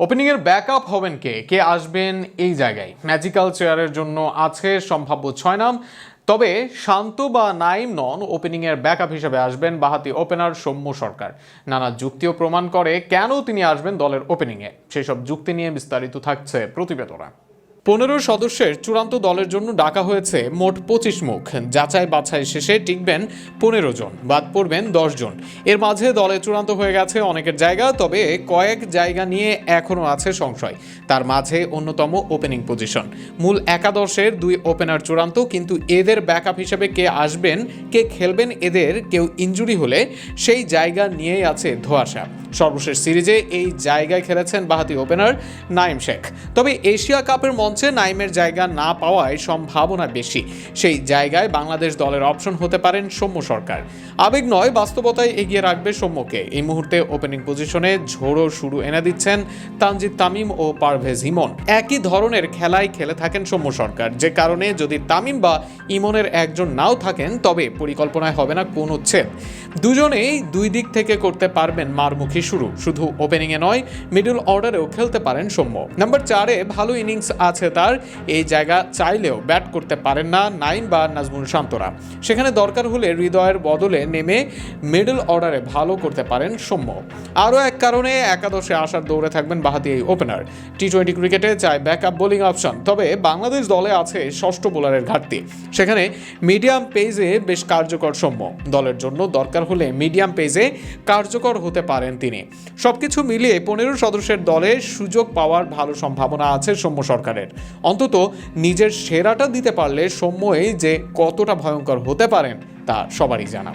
ওপেনিংয়ের back up হবেন কে? কে আসবেন এই জায়গায়? ম্যাজিক্যাল চেয়ারের জন্য আছে সম্ভাব্য ছয় নাম। তবে শান্ত বা নাইম নন ওপেনিংয়ের ব্যাকআপ হিসেবে আসবেন বাহাতি ওপেনার সৌম্য সরকার। নানা যুক্তিও প্রমাণ করে কেন তিনি আসবেন দলের ওপেনিংয়ে সেসব যুক্তি নিয়ে বিস্তারিত থাকছে প্রতিবেদনা। পনেরো সদস্যের চূড়ান্ত দলের জন্য ডাকা হয়েছে মোট পঁচিশ মুখ। যাচাই বাছাই শেষে টিকবেন পনেরো জন, বাদ পড়বেন দশ জন। এর মাঝে দলে চূড়ান্ত হয়ে গেছে অনেকের জায়গা, তবে কয়েক জায়গা নিয়ে এখনও আছে সংশয়। তার মাঝে অন্যতম ওপেনিং পজিশন মূল একাদশের দুই ওপেনার চূড়ান্ত, কিন্তু এদের ব্যাকআপ হিসেবে কে আসবেন, কে খেলবেন, এদের কেউ ইনজুরি হলে সেই জায়গা নিয়েই আছে ধোয়াশা। সর্বশেষ সিরিজে এই জায়গায় খেলেছেন বাহাতি ওপেনার নাইম শেখ। তবে এশিয়া কাপের মঞ্চে নাইমের জায়গা না পাওয়ায় সম্ভাবনা বেশি। সেই জায়গায় বাংলাদেশ দলের অপশন হতে পারেন সৌম্য সরকার। আবেগ নয়, বাস্তবতায় এগিয়ে রাখবে সৌম্যকে। এই মুহূর্তে ওপেনিং পজিশনে ঝোড়ো শুরু এনে দিচ্ছেন তানজিদ তামিম ও পারভেজ ইমন। একই ধরনের খেলায় খেলে থাকেন সৌম্য সরকার। যে কারণে যদি তামিম বা ইমনের একজন নাও থাকেন, তবে পরিকল্পনায় হবে না কোনো ছেদ। দুজনেই দুই দিক থেকে করতে পারবেন মারমুখী শুরু। শুধু ওপেনিংয়ে নয় মিডল অর্ডারেও খেলতে পারেন সৌম্য। নাম্বার চারে ভালো ইনিংস আছে তার। এই জায়গা চাইলেও ব্যাট করতে পারেন না নাইম বা নাজমুল শান্তরা। সেখানে দরকার হলে হৃদয়ের বদলে নেমে মিডল অর্ডারে ভালো করতে পারেন সৌম্য। আরও এক কারণে একাদশে আসার দৌড়ে থাকবেন বাহাতি এই ওপেনার টি টোয়েন্টি ক্রিকেটে চায় ব্যাকআপ বোলিং অপশন তবে বাংলাদেশ দলে আছে ষষ্ঠ বোলারের ঘাটতি। সেখানে মিডিয়াম পেজে বেশ কার্যকর সৌম্য। দলের জন্য দরকার হলে মিডিয়াম পেজে কার্যকর হতে পারেন তিনি। সবকিছু মিলিয়ে পনেরো সদস্যের দলে সুযোগ পাওয়ার ভালো সম্ভাবনা আছে সৌম্য সরকারের। অন্তত নিজের সেরাটা দিতে পারলে সৌম্যই যে কতটা ভয়ঙ্কর হতে পারেন তা সবারই জানা।